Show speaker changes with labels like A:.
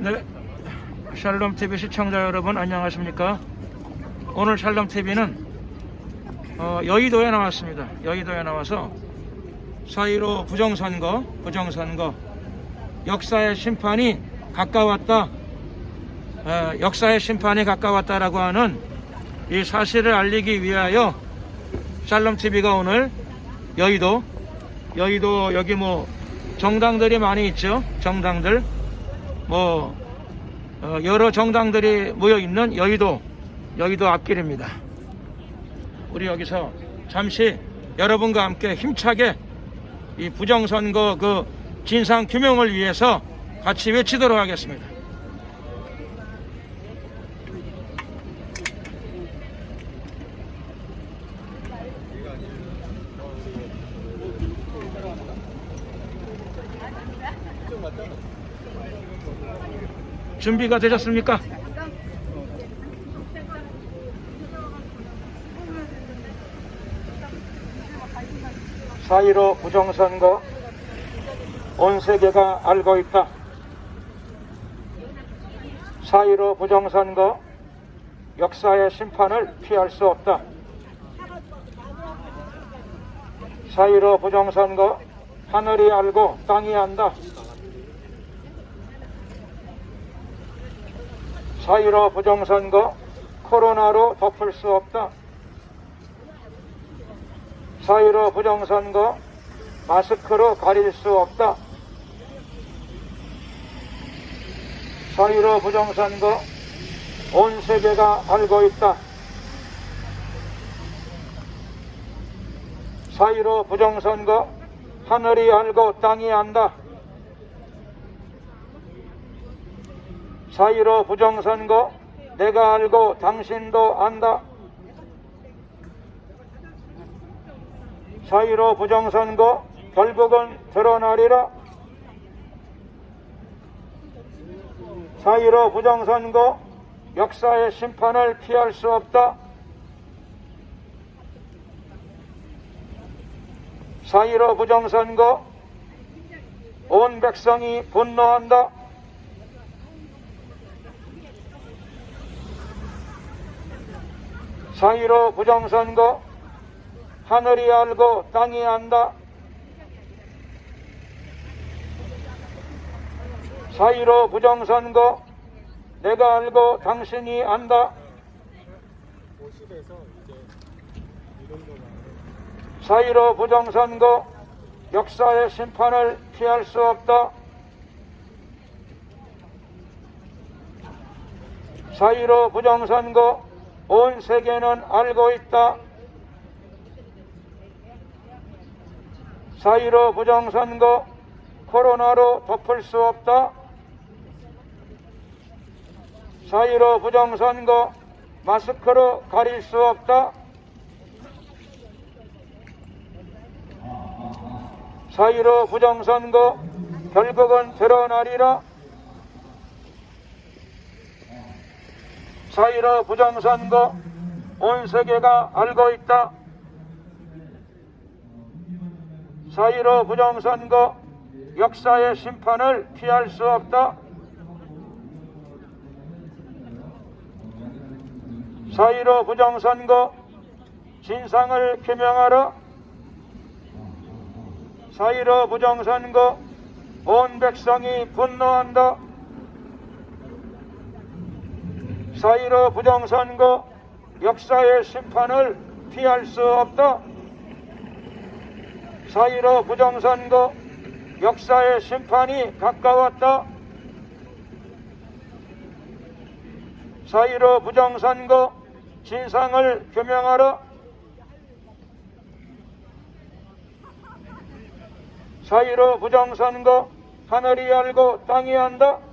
A: 네, 샬롬 TV 시청자 여러분 안녕하십니까? 오늘 샬롬 TV는 어, 여의도에 나왔습니다. 여의도에 나와서 4.15 부정선거, 부정선거 역사의 심판이 가까웠다. 어, 역사의 심판이 가까웠다라고 하는 이 사실을 알리기 위하여 샬롬 TV가 오늘 여의도, 여의도 여기 뭐 정당들이 많이 있죠. 정당들. 뭐 어, 여러 정당들이 모여 있는 여의도 여의도 앞길입니다. 우리 여기서 잠시 여러분과 함께 힘차게 이 부정선거 그 진상 규명을 위해서 같이 외치도록 하겠습니다. 준비가 되셨습니까? 사이로 부정선거 온 세계가 알고 있다. 사이로 부정선거 역사의 심판을 피할 수 없다. 사이로 부정선거 하늘이 알고 땅이 안다. 사이로 부정선거 코로나로 덮을 수 없다. 사이로 부정선거 마스크로 가릴 수 없다. 사이로 부정선거 온 세계가 알고 있다. 사이로 부정선거 하늘이 알고 땅이 안다. 사이로 부정선거 내가 알고 당신도 안다. 사이로 부정선거 결국은 드러나리라. 사이로 부정선거 역사의 심판을 피할 수 없다. 사이로 부정선거 온 백성이 분노한다. 사이로 부정선거 하늘이 알고 땅이 안다. 사이로 부정선거 내가 알고 당신이 안다. 사이로 부정선거 역사의 심판을 피할 수 없다. 사이로 부정선거 온 세계는 알고 있다. 사이로 부정선거 코로나로 덮을 수 없다. 사이로 부정선거 마스크로 가릴 수 없다. 사이로 부정선거 결국은 드러나리라. 사이로 부정선거 온 세계가 알고 있다. 사이로 부정선거 역사의 심판을 피할 수 없다. 사이로 부정선거 진상을 규명하라. 사이로 부정선거 온 백성이 분노한다. 사이로 부정선거 역사의 심판을 피할 수 없다. 사이로 부정선거 역사의 심판이 가까웠다. 사이로 부정선거 진상을 규명하라. 사이로 부정선거 하늘이 알고 땅이 안다.